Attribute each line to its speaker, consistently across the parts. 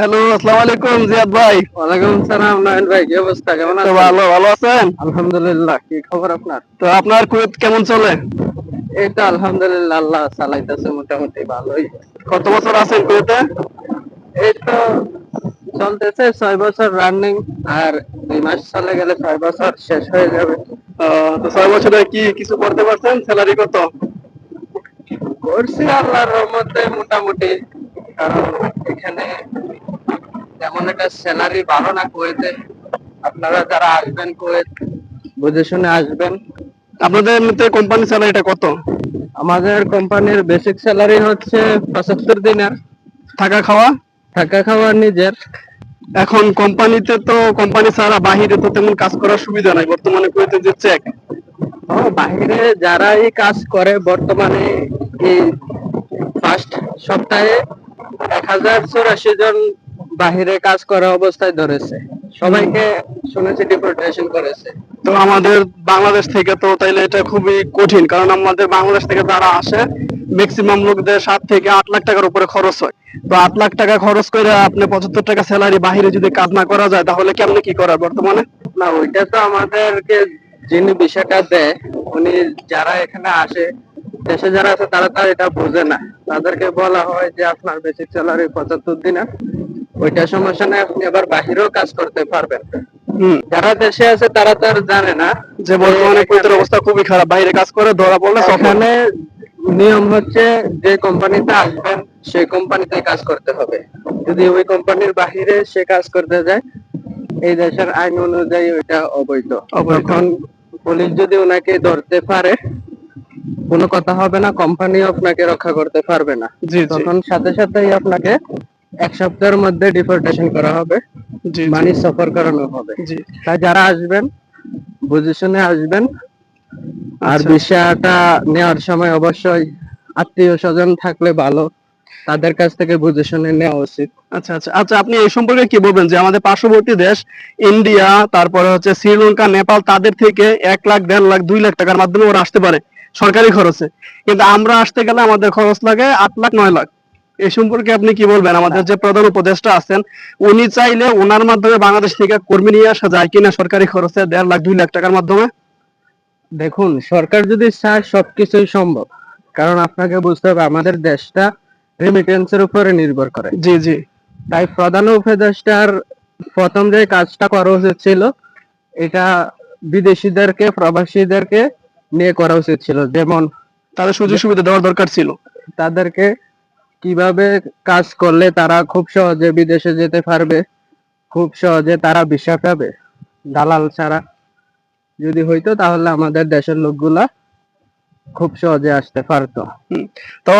Speaker 1: Hello আসসালামু আলাইকুম জিয়াদ ভাই।
Speaker 2: ওয়ালাইকুম সালাম নয়ন ভাই কি অবস্থা? কেমন আছেন?
Speaker 1: ভালো ভালো আছেন?
Speaker 2: আলহামদুলিল্লাহ কি খবর আপনার?
Speaker 1: তো আপনার কুয়েত কেমন চলে?
Speaker 2: এই তো আলহামদুলিল্লাহ আল্লাহ চালাইতেছে মোটামুটি ভালোই।
Speaker 1: কত বছর আছেন কুয়েতে?
Speaker 2: এই তো চলতেছে ছয় বছর রানিং আর দুই মাস চলে গেলে ছয় বছর শেষ হয়ে যাবে।
Speaker 1: তো ছয় বছরে কি কিছু করতে পারছেন? স্যালারি কত?
Speaker 2: করছি আল্লাহর রহমতে মোটামুটি কারণ এখানে তেমন একটা স্যালারি ভালো না কুয়েতে আপনারা যারা আসবেন কুয়েত বুঝে শুনে আসবেন।
Speaker 1: আপনাদের এমনিতে কোম্পানি স্যালারিটা কত?
Speaker 2: আমাদের কোম্পানির বেসিক স্যালারি হচ্ছে পঁচাত্তর দিনের।
Speaker 1: থাকা খাওয়া?
Speaker 2: থাকা খাওয়া নিজের।
Speaker 1: এখন কোম্পানিতে তো কোম্পানি ছাড়া বাহিরে তো তেমন কাজ করার সুবিধা নাই। বর্তমানে কুয়েতে যে চেক
Speaker 2: বাহিরে যারাই কাজ করে বর্তমানে এই ফার্স্ট সপ্তাহে এক হাজার চৌরাশি জন বাহিরে কাজ করা অবস্থায় ধরেছে। সবাইকে শুনেছি ডিপোর্টেশন করেছে।
Speaker 1: তো আমাদের বাংলাদেশ থেকে তো তাইলে এটা খুবই কঠিন কারণ আমাদের বাংলাদেশ থেকে যারা আসে ম্যাক্সিমাম লোকদের সাত থেকে আট লাখ টাকার উপরে খরচ হয়। তো আট লাখ টাকা খরচ করে আপনি পঁচাত্তর টাকা স্যালারি বাহিরে যদি কাজ না করা যায় তাহলে কেমনে কি করার বর্তমানে?
Speaker 2: না ওইটা তো আমাদেরকে যিনি বিষয়টা দেয় উনি যারা এখানে আসে দেশে যারা আছে তারা তো এটা বোঝে না। তাদেরকে বলা হয় যে আপনার বেসিক স্যালারি পঁচাত্তর দিনা। ওইটা সমস্যা নেই আপনি আবার বাহিরেও কাজ করতে পারবেন। যারা দেশে আছে তারা তো আর জানে না
Speaker 1: যে বর্তমানে কুয়েতের অবস্থা খুবই খারাপ বাইরে কাজ করে ধরা পড়লে
Speaker 2: নিয়ম হচ্ছে যে কোম্পানিতে আসবেন সেই কোম্পানিতে কাজ করতে হবে। যদি ওই কোম্পানির বাহিরে সে কাজ করতে যায় এই দেশের আইন অনুযায়ী ওইটা অবৈধ। তখন পুলিশ যদি ওনাকে ধরতে পারে কোনো কথা হবে না কোম্পানি আপনাকে রক্ষা করতে পারবে না। তখন সাথে সাথেই আপনাকে এক সপ্তাহের মধ্যে ডিপোর্টেশন করা হবে। মানি সফর করানো হবে। তাই যারা আসবেন বুঝে শুনে আসবেন। আর
Speaker 1: আচ্ছা।
Speaker 2: বিষয়টা নেওয়ার সময় অবশ্যই আত্মীয় স্বজন থাকলে ভালো। তাদের কাছ থেকে বুঝে শুনে নেওয়া উচিত।
Speaker 1: আচ্ছা আচ্ছা। আচ্ছা আপনি এই সম্পর্কে কি বলবেন? যে আমাদের পার্শ্ববর্তী দেশ ইন্ডিয়া তারপরে হচ্ছে শ্রীলঙ্কা নেপাল তাদের থেকে এক লাখ দেড় লাখ দুই লাখ টাকার মাধ্যমে ওরা আসতে পারে সরকারি খরচে। কিন্তু আমরা আসতে গেলে আমাদের খরচ লাগে আট লাখ নয় লাখ। এই সম্পর্কে আপনি কি বলবেন? আমাদের যে প্রধান উপদেষ্টা আছেন উনি চাইলে ওনার মাধ্যমে বাংলাদেশ থেকে কর্মী নিয়ে আসা যায় কিনা সরকারি খরচে দেড় লাখ দুই লাখ টাকার মাধ্যমে?
Speaker 2: দেখুন সরকার যদি চায় সবকিছুই সম্ভব। কারণ আপনাকে বুঝতে হবে আমাদের দেশটা রেমিটেন্সের উপরে নির্ভর করে।
Speaker 1: জি জি।
Speaker 2: তাই প্রধান উপদেষ্টার প্রথম যে কাজটা করা উচিত ছিল এটা বিদেশিদেরকে প্রবাসীদেরকে নিয়ে করা উচিত ছিল। যেমন
Speaker 1: তাদের সুযোগ সুবিধা দেওয়ার দরকার ছিল।
Speaker 2: তাদেরকে কীভাবে কাজ করলে তারা খুব সহজে বিদেশে যেতে পারবে? খুব সহজে তারা ভিসা পাবে। দালাল ছাড়া। যদি হইতো তাহলে আমাদের দেশের লোকগুলা খুব সহজে আসতে পারতো।
Speaker 1: তো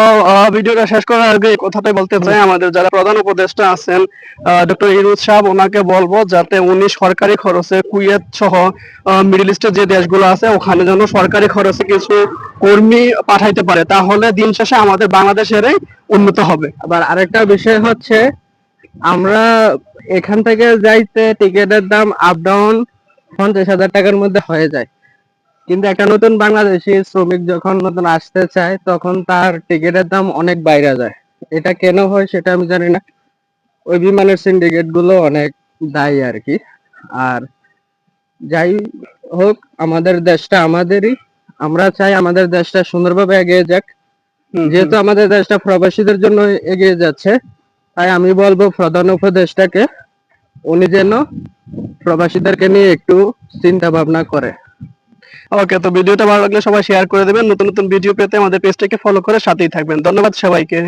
Speaker 1: ভিডিওটা শেষ করার আগে কথাটাই বলতে চাই। আমাদের যারা প্রধান উপদেষ্টা আছেন ডক্টর ইরুজ সাহেব ওনাকে বলব যাতে উনি সরকারি খরচে কুয়েত সহ মিডল ইস্টের যে দেশগুলো আছে ওখানে যেন সরকারি খরচে কিছু কর্মী পাঠাইতে পারে। তাহলে দিন শেষে আমাদের বাংলাদেশেরই উন্নত হবে।
Speaker 2: আবার আরেকটা বিষয় হচ্ছে আমরা এখান থেকে যাইতে টিকেটের দাম আপ ডাউন পঞ্চাশ হাজার টাকার মধ্যে হয়ে যায়। কিন্তু একটা নতুন বাংলাদেশি শ্রমিক যখন নতুন আসতে চায় তখন তার টিকিটের দাম অনেক বাইরে যায়। এটা কেন হয় সেটা আমি জানি না। ওই বিমানের সিন্ডিকেটগুলো অনেক দায়ী আর কি। আর যাই হোক আমাদের দেশটা আমাদেরই। আমরা চাই আমাদের দেশটা সুন্দরভাবে এগিয়ে যাক। যেহেতু আমাদের দেশটা প্রবাসীদের জন্য এগিয়ে যাচ্ছে তাই আমি বলব প্রধান উপদেশটাকে উনি যেন প্রবাসীদেরকে নিয়ে একটু চিন্তা ভাবনা করে।
Speaker 1: ওকে, তো ভিডিওটা ভালো লাগলে সবাই শেয়ার করে দেবেন। নতুন নতুন ভিডিও পেতে আমাদের পেজটাকে ফলো করে সাথেই থাকবেন। ধন্যবাদ সবাইকে।